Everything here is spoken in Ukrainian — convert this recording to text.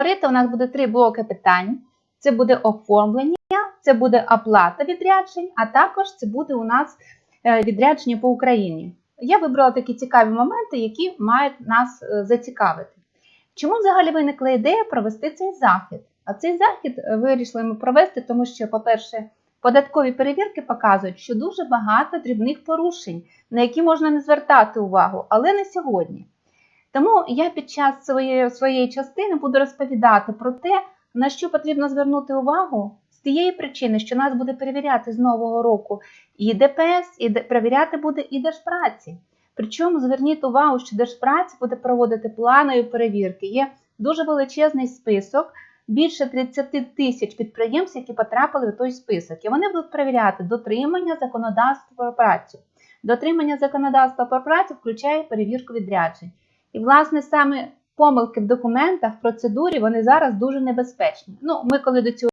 говорити, у нас буде три блоки питань. Це буде оформлення, це буде оплата відряджень, а також це буде у нас е, відрядження по Україні. Я вибрала такі цікаві моменти, які мають нас е, зацікавити. Чому взагалі виникла ідея провести цей захід? А цей захід е, вирішили ми провести, тому що, по-перше, податкові перевірки показують, що дуже багато дрібних порушень, на які можна не звертати увагу, але не сьогодні. Тому я під час своєї, своєї частини буду розповідати про те, на що потрібно звернути увагу з тієї причини, що нас буде перевіряти з нового року і ДПС, і перевіряти буде і Держпраці. Причому зверніть увагу, що Держпраця буде проводити планові перевірки. Є дуже величезний список, більше 30 тисяч підприємств, які потрапили в той список. І вони будуть перевіряти дотримання законодавства про працю. Дотримання законодавства про працю включає перевірку відряджень. І, власне, саме помилки в документах, в процедурі, вони зараз дуже небезпечні. Ну, ми коли до цього